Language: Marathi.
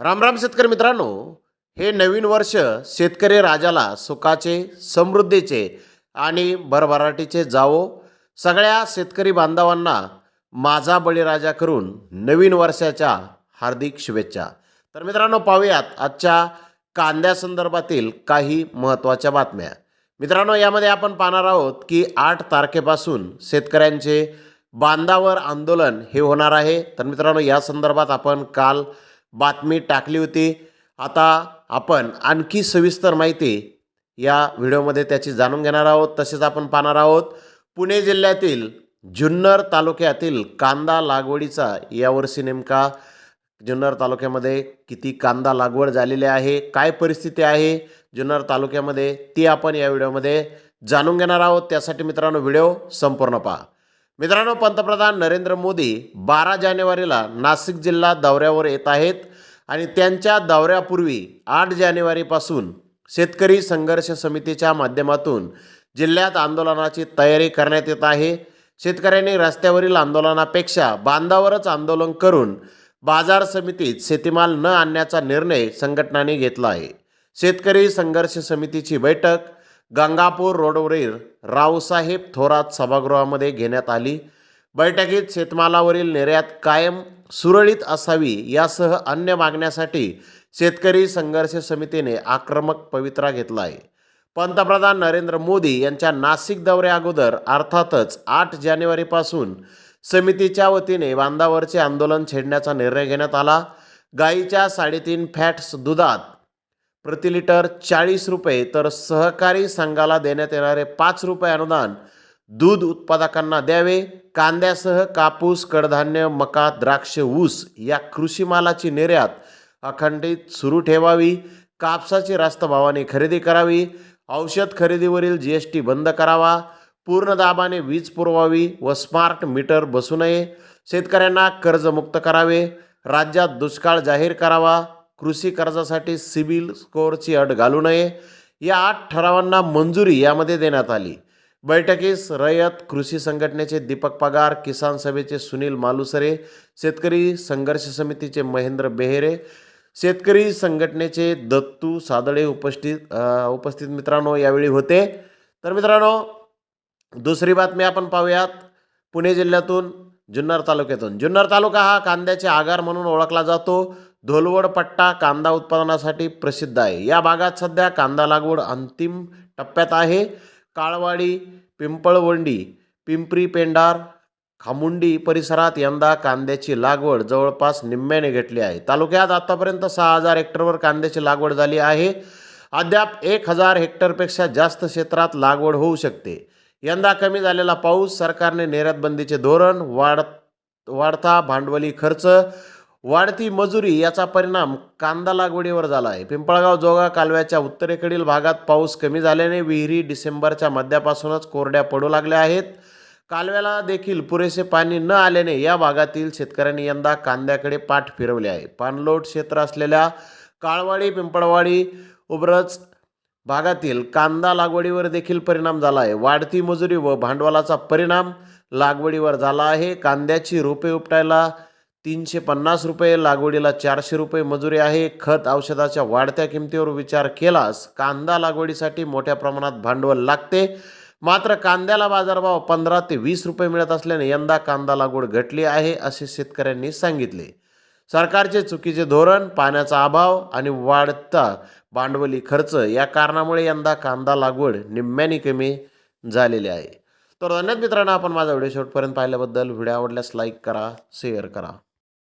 राम राम शेतकरी मित्रांनो हे नवीन वर्ष शेतकरी राजाला सुखाचे समृद्धीचे आणि भरभराटीचे जावो. सगळ्या शेतकरी बांधवांना माझा बळीराजा करून नवीन वर्षाच्या हार्दिक शुभेच्छा. तर मित्रांनो पाहूयात आजच्या कांद्यासंदर्भातील काही महत्त्वाच्या बातम्या. मित्रांनो यामध्ये आपण पाहणार आहोत की आठ तारखेपासून शेतकऱ्यांचे बांधावर आंदोलन हे होणार आहे. तर मित्रांनो या संदर्भात आपण काल बातमी टाकली होती. आता आपण आणखी सविस्तर माहिती या व्हिडिओमध्ये त्याची जाणून घेणार आहोत. तसेच आपण पाहणार आहोत पुणे जिल्ह्यातील जुन्नर तालुक्यातील कांदा लागवडीचा यावर्षी नेमका जुन्नर तालुक्यामध्ये किती कांदा लागवड झालेली आहे काय परिस्थिती आहे जुन्नर तालुक्यामध्ये ती आपण या व्हिडिओमध्ये जाणून घेणार आहोत. त्यासाठी मित्रांनो व्हिडिओ संपूर्ण पहा. मित्रांनो पंतप्रधान नरेंद्र मोदी बारा जानेवारीला नाशिक जिल्हा दौऱ्यावर येत आहेत आणि त्यांच्या दौऱ्यापूर्वी आठ जानेवारीपासून शेतकरी संघर्ष समितीच्या माध्यमातून जिल्ह्यात आंदोलनाची तयारी करण्यात येत आहे. शेतकऱ्यांनी रस्त्यावरील आंदोलनापेक्षा बांधावरच आंदोलन करून बाजार समितीत शेतीमाल न आणण्याचा निर्णय संघटनांनी घेतला आहे. शेतकरी संघर्ष समितीची बैठक गंगापूर रोडवरील रावसाहेब थोरात सभागृहामध्ये घेण्यात आली. बैठकीत शेतमालावरील निर्यात कायम सुरळीत असावी यासह अन्य मागण्यासाठी शेतकरी संघर्ष समितीने आक्रमक पवित्रा घेतला आहे पंतप्रधान नरेंद्र मोदी यांच्या नाशिक दौऱ्या अगोदर अर्थातच आठ जानेवारीपासून समितीच्या वतीने बांधावरचे आंदोलन छेडण्याचा निर्णय घेण्यात आला. गाईच्या साडेतीन फॅट्स दुधात प्रति लिटर चाळीस रुपये तर सहकारी संघाला देण्यात येणारे पाच रुपये अनुदान दूध उत्पादकांना द्यावे. कांद्यासह कापूस कडधान्य मका द्राक्ष ऊस या कृषी मालाची निर्यात अखंडित सुरू ठेवावी. कापसाची रास्त भावाने खरेदी करावी. औषध खरेदीवरील जी एस टी बंद करावा. पूर्ण दाबाने वीज पुरवावी व स्मार्ट मीटर बसू नये. शेतकऱ्यांना कर्जमुक्त करावे. राज्यात दुष्काळ जाहीर करावा. कृषी कर्जासाठी सिबिल स्कोअरची अट घालू नये. या आठ ठरावांना मंजुरी यामध्ये देण्यात आली. बैठकीस रयत कृषी संघटनेचे दीपक पगार किसान सभेचे सुनील मालुसरे शेतकरी संघर्ष समितीचे महेंद्र बेहेरे शेतकरी संघटनेचे दत्तू सादळे उपस्थित उपस्थित मित्रांनो यावेळी होते. तर मित्रांनो दुसरी बातमी आपण पाहूयात. पुणे जिल्ह्यातून जुन्नर तालुक्यातून. जुन्नर तालुका हा कांद्याचे आगार म्हणून ओळखला जातो. धोलवड पट्टा कांदा उत्पादनासाठी प्रसिद्ध आहे. या भागात सध्या कांदा लागवड अंतिम टप्प्यात आहे. काळवाडी पिंपळवंडी पिंपरी पेंडार खामुंडी परिसरात यंदा कांद्याची लागवड जवळपास निम्म्याने घेतली आहे. तालुक्यात आतापर्यंत सहा हजार हेक्टरवर कांद्याची लागवड झाली आहे. अद्याप एक हजार हेक्टरपेक्षा जास्त क्षेत्रात लागवड होऊ शकते. यंदा कमी झालेला पाऊस सरकारने निर्यातबंदीचे धोरण वाढ वाढता भांडवली खर्च वाढती मजुरी याचा परिणाम कांदा लागवडीवर झाला आहे. पिंपळगाव जोगा कालव्याच्या उत्तरेकडील भागात पाऊस कमी झाल्याने विहिरी डिसेंबरच्या मध्यापासूनच कोरड्या पडू लागल्या आहेत. कालव्याला देखील पुरेसे पाणी न आल्याने या भागातील शेतकऱ्यांनी यंदा कांद्याकडे पाठ फिरवले आहे. पाणलोट क्षेत्र असलेल्या काळवाडी पिंपळवाडी उब्रज भागातील कांदा लागवडीवर देखील परिणाम झाला आहे. वाढती मजुरी व भांडवलाचा परिणाम लागवडीवर झाला आहे. कांद्याची रोपे उपटायला तीनशे पन्नास रुपये लागवडीला चारशे रुपये मजुरी आहे. खत औषधाच्या वाढत्या किमतीवर विचार केलास कांदा लागवडीसाठी मोठ्या प्रमाणात भांडवल लागते. मात्र कांद्याला बाजारभाव पंधरा ते वीस रुपये मिळत असल्याने यंदा कांदा लागवड घटली आहे असे शेतकऱ्यांनी सांगितले. सरकारचे चुकीचे धोरण पाण्याचा अभाव आणि वाढता भांडवली खर्च या कारणामुळे यंदा कांदा लागवड निम्म्याने कमी झालेली आहे. तर धन्यवाद मित्रांनो आपण माझा व्हिडिओ शेवटपर्यंत पाहिल्याबद्दल. व्हिडिओ आवडल्यास लाईक करा शेअर करा.